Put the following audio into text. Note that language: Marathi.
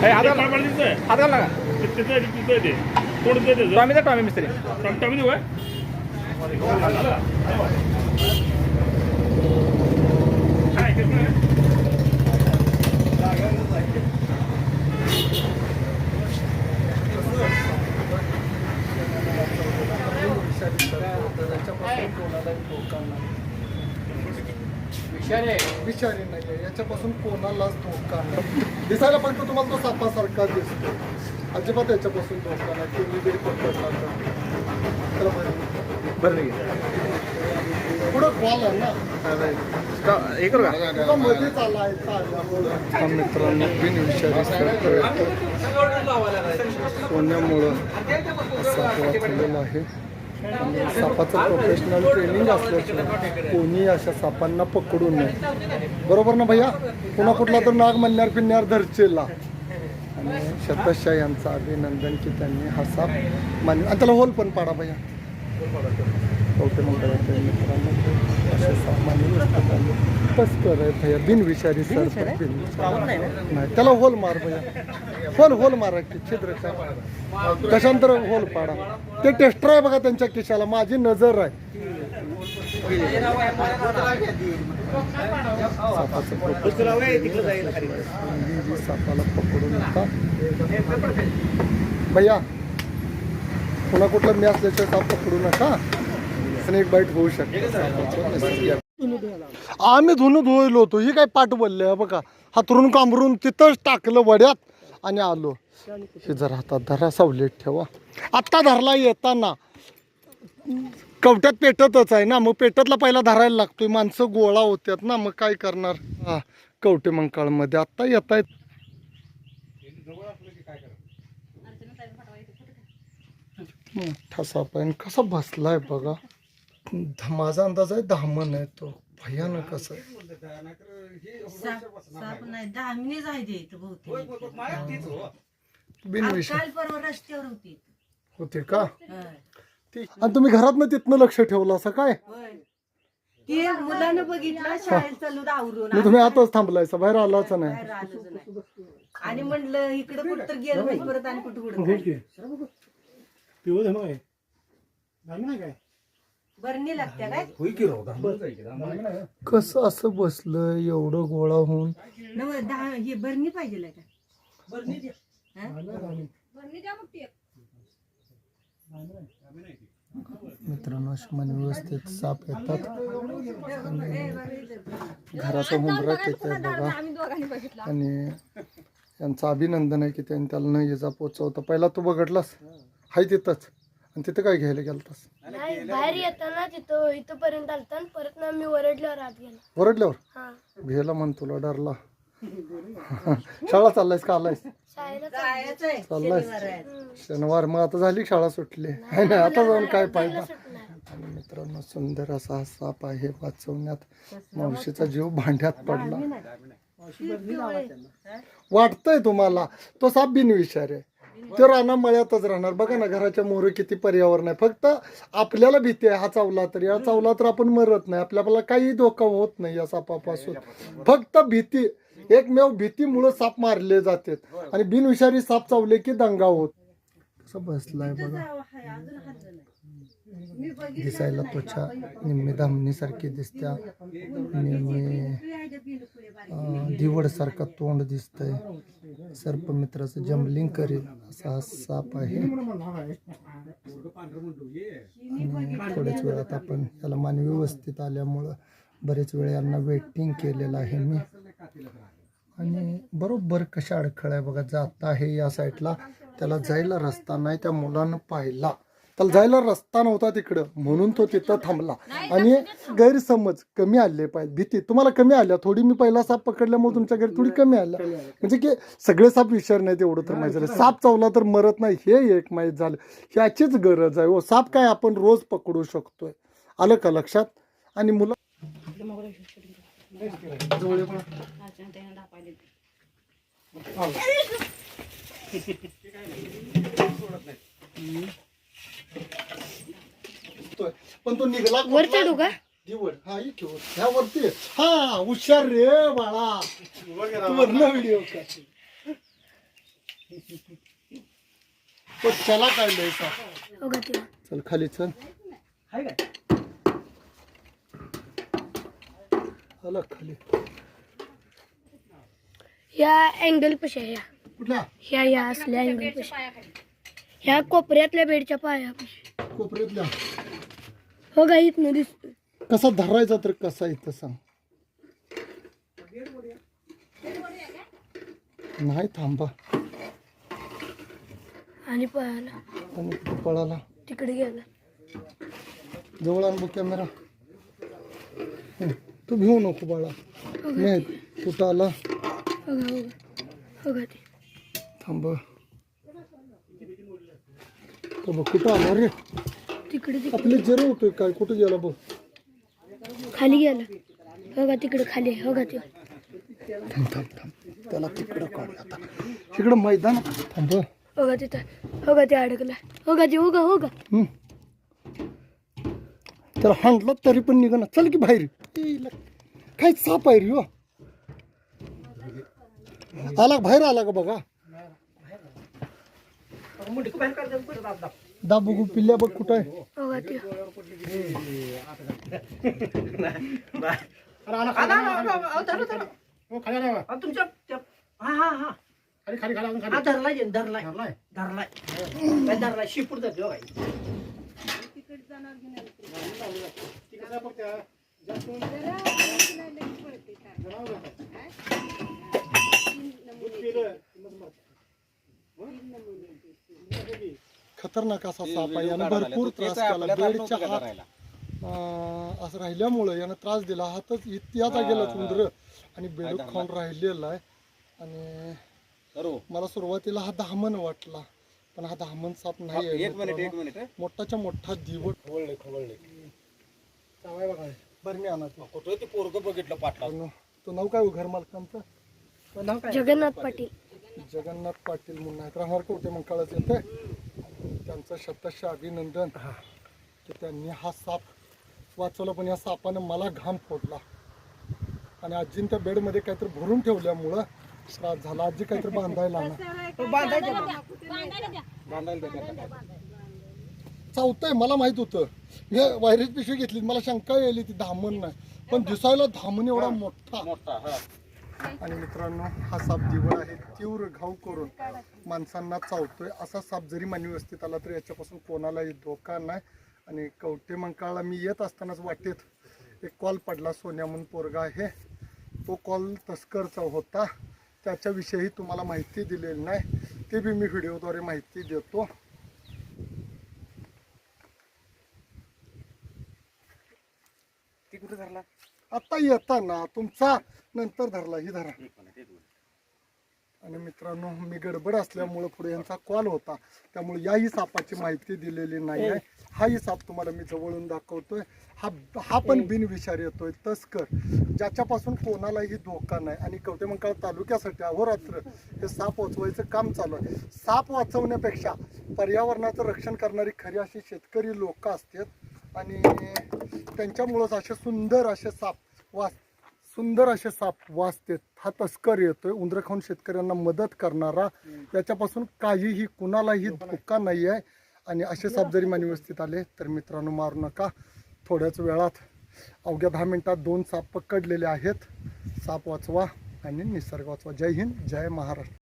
ए, हात ते घाल काळपाट दिसतंय हात घाल नका ते- त्याचं? आहे, तिचं आहे ते कोणतं आहे त्याचं टॉमी द्या टॉमी मिस्त्री टमटमी देऊ आहे विषारी नाही याच्यापासून कोणालाच धोका नाही. दिसायला फक्त तुम्हाला तो सापासारखा दिसतो. अजिबात याच्यापासून धोका नाही. तुम्ही जरी पकडला तर. बरं. पुढं कॉल आहे ना. हे करू का? तुला मध्येच आला आहे. हा मित्रांनो बिन विषारी सोन्यामुळं वाचलेला आहे. म्हणजे सापाचं प्रोफेशनल ट्रेनिंग असल्याचं कोणी अशा सापांना पकडू नये. बरोबर ना भैया? पुन्हा कुठला तर नाग म्हणणार पिण्यार धरचेला. आणि शतशा यांचं अभिनंदन की त्यांनी हा साप मान आणि त्याला होल पण पाडा भैया. वाटतं मित्रांनो असतात आणि तस्कर आहे भैया बिनविषारी सर नाही त्याला होल मार भैया. होल होल मारा की छिद्र काय? कशांतर होल पाडा. ते टेस्टर आहे बघा त्यांच्या खिशाला माझी नजर आहे. सापाचं प्रोफेशनल ही जी सापाला पकडून नका भैया पुन्हा कुठला मी असल्याशिवाय साप पकडू नका. स्नेक बाईट होऊ शकते. आम्ही धुणं धुवलो होतो. ही काय पाठ बोलले बघा. हातरून कांबरून तिथंच टाकलं वड्यात आणि आलो. हे जर हातात धरा सावलीत ठेवा. आत्ता धरला येताना. कवट्यात पेटतच आहे ना. मग पेटतला पहिला धरायला लागतोय. माणसं गोळा होत्यात ना. मग काय करणार? हा कवटे मंकाळमध्ये. आत्ता येत आहेत ठसा पण आहे कसा बसलाय बघा. माझा अंदाज आहे धामण आहे तो. भयानक असं. आहे. साप साप नाही दामिनीच आहे ते इथं बहुतेक. बिनविषय काल परवा रस्त्यावर होती. होते का? होय. आणि तुम्ही घरात तिथनं लक्ष ठेवलं असं काय? होय. ते मुलानं बघितलं शाळेत चालू आवरून. मग तुम्ही आताच थांबलायचा बाहेर आलाच नाही. बाहेर आलोच नाही. आणि म्हणलं इकडे कुठं तर गेलं नाही परत आणि कुठं कुठं बरणी लागत्या काय? कसं असं बसलं एवढं गोळा होऊन? नव दहा हे बरणी पाहिजे का? मित्रांनो अशी मन व्यवस्थित साप येतात. आणि घराचा हुंबरात येत बघा. आणि यांचं अभिनंदन आहे की त्यांनी त्याला न इजा पोचवता. पहिला तू बघडलास हाय तिथंच. आणि तिथं काय घ्यायला गेलतास नाही बाहेर येताना तिथं इथंपर्यंत आलता आणि परत ना मी वरडल्यावर आत गेलो. ओरडल्यावर? हा. भेला म्हण तुला डरला शाळा चाललायस का आलायस? शाळेला जायचंय चाललायस शनिवार आहे. शनिवार मग आता झाली शाळा सुटली. आहे ना आता जाऊन काय फायदा? सुटणार. आणि मित्रांनो सुंदर असा हा साप आहे वाचवण्यात. मावशीचा जीव भांड्यात पडला. वाटतंय तुम्हाला तो साप बिनविषार आहे. ते राणा मळ्यातच राहणार. बघा ना घराच्या मोर किती पर्यावरण आहे. फक्त आपल्याला भीती आहे हा चावला तर. या चावला तर आपण मरत नाही. आपल्याला काही धोका होत नाही या सापापासून. फक्त भीती. एकमेव भीतीमुळं साप मारले जातात. आणि बिनविषारी साप चावले की दंगा होत. कसं बसलाय बघा. दिसायला त्वचा निम्मी धामणीसारखी दिसत्या. निम्मे दिवडसारखं तोंड दिसतंय. सर्पमित्राचं जम्बलिंग करेल असा हा साप आहे. आणि थोड्याच वेळात आपण याला मानवी व्यवस्थित आल्यामुळं बरेच वेळ यांना वेटिंग केलेलं आहे मी. आणि बरोबर कशा अडखळ आहे बघा जात आहे या साईडला त्याला जायला रस्ता नाही त्या मुलानं पाहिला. त्याला जायला रस्ता नव्हता तिकडं. म्हणून तो तिथं थांबला. आणि गैरसमज कमी आले पाहिजे. भीती. तुम्हाला कमी आल्या. थोडी मी पहिला साप पकडल्यामुळे तुमच्या घरी थोडी कमी आल्या. म्हणजे की सगळे साप विचार नाही तेवढं तर माहीत झालं साप चावला तर मरत नाही. हे एक माहीत झालं. ह्याचीच गरज आहे. हो साप काय आपण रोज पकडू शकतोय? आलं का लक्षात? आणि मुलं जवळ ये बघा. पण तो निघाला वर चढू का? दिवड हा इथे वर. ह्या वरती. हा हुशार रे बाळा. तू वरनं व्हिडिओ तो चला काय लय साप हो का ते चल खाली चल. आला खाली. ह्या अँगल पशा ह्या कुठल्या? ह्या ह्या असल्या अँगल पशा. ह्या कोपऱ्यातल्या बेडच्या पाया कोपऱ्यातल्या. का इथनं दिसतो कसा धरायचा तर कसा इथं सांग नाही थांबा. आणि पळाला. आणि पळाला? तिकडे गेला. जवळ आण बघ कॅमेरा. हं, तू भिवू नको बाळा. आहे. कुठं आला? ते. थांब. तो बघ कुठं आला रे? तिकडे तिकडे आपले जर होतोय काय? कुठं गेला बघ. खाली गेला. हो का तिकडे खाली हो का ते. थांब थांब थांब. त्याला तिकडं काढूया आता. तिकडं मैदान थांब हो. का तिथं. हो का ते अडकला. हो का ते. हो का हो का हं. त्याला हांडलं तरी पण निघा चल की बाहेर. ए, ला- काय साप आहे रे हो. आला का? बाहेर आला का बघा? दा बघू पिल्ल्या बघ कुठं आहे. हो का तुमच्या त्या- हा हा. हा हा धरलाय जे, धरलाय धरलाय काय धरलाय शिपूर जाते हो काही खतरनाक असा साप आहे. यानं भरपूर त्रास केला. बेडच्या हात अं, असं राहिल्यामुळं यानं त्रास दिला. हातच इतिहासा गेला उंदर आणि बेडूक खाऊन राहिलेला आहे. आणि मला सुरुवातीला हा धामण वाटला. पण हा धामण साप नाही आहे मित्रांनो. मोठाच्या मोठा दिवट खवळले खवळले बरं मी आणत. कुठं ते पोरग बघितलं पाटला तो नाव काय हो घर मालकांचं? जगन्नाथ पाटील. जगन्नाथ पाटील म्हणून आहेत. राहणार कुठे मग कळत येते त्यांचं शतश अभिनंदन. की त्यांनी हा साप वाचवला पण या सापानं मला घाम फोडला. आणि आजीन त्या बेडमध्ये काहीतरी भरून ठेवल्यामुळं त्रास झाला. आजी काहीतरी बांधायला ना चावतंय मला माहीत होतं. मी वायरस पिशवी घेतली मला शंका यायली ती धामण नाही. पण दिसायला धामण एवढा मोठा. मोठा हा. आणि मित्रांनो हा साप दिवळ आहे. तीव्र घाव करून माणसांना चावतोय. असा साप जरी मानवी व्यवस्थित आला तर याच्यापासून कोणालाही धोका नाही. आणि कवटे मंकाळला मी येत असतानाच वाटेत एक कॉल पडला. सोन्या म्हणून पोरगा आहे. तो कॉल तस्करचा होता. त्याच्याविषयी तुम्हाला माहिती दिलेली नाही. ते बी मी व्हिडिओद्वारे माहिती देतो. ती कुठे धरला? आता येताना तुमचा नंतर धरला ही धरा. आणि मित्रांनो मी गडबड असल्यामुळं पुढे यांचा कॉल होता. त्यामुळे याही सापाची माहिती दिलेली नाही आहे. हाही साप तुम्हाला मी जवळून दाखवतोय. हा हा पण बिनविषारी येतोय. तस्कर ज्याच्यापासून कोणालाही धोका नाही. आणि कवटेमंकाळ तालुक्यासाठी अहोरात्र हे साप वाचवायचं काम चालू आहे. साप वाचवण्यापेक्षा पर्यावरणाचं रक्षण करणारी खरी अशी शेतकरी लोक असतात. आणि त्यांच्यामुळंच असे सुंदर असे साप वास सुंदर असे साप वाचतात हा तस्कर येतोय. उंदर खाऊन शेतकऱ्यांना मदत करणारा. त्याच्यापासून काहीही कुणालाही धोका नाही आहे आणि असे साप जरी मान व्यवस्थित आले तर मित्रांनो मारू नका. थोड्याच वेळात अवघ्या दहा मिनिटात दोन साप पकडलेले आहेत. साप वाचवा आणि निसर्ग वाचवा. जय हिंद जय महाराष्ट्र.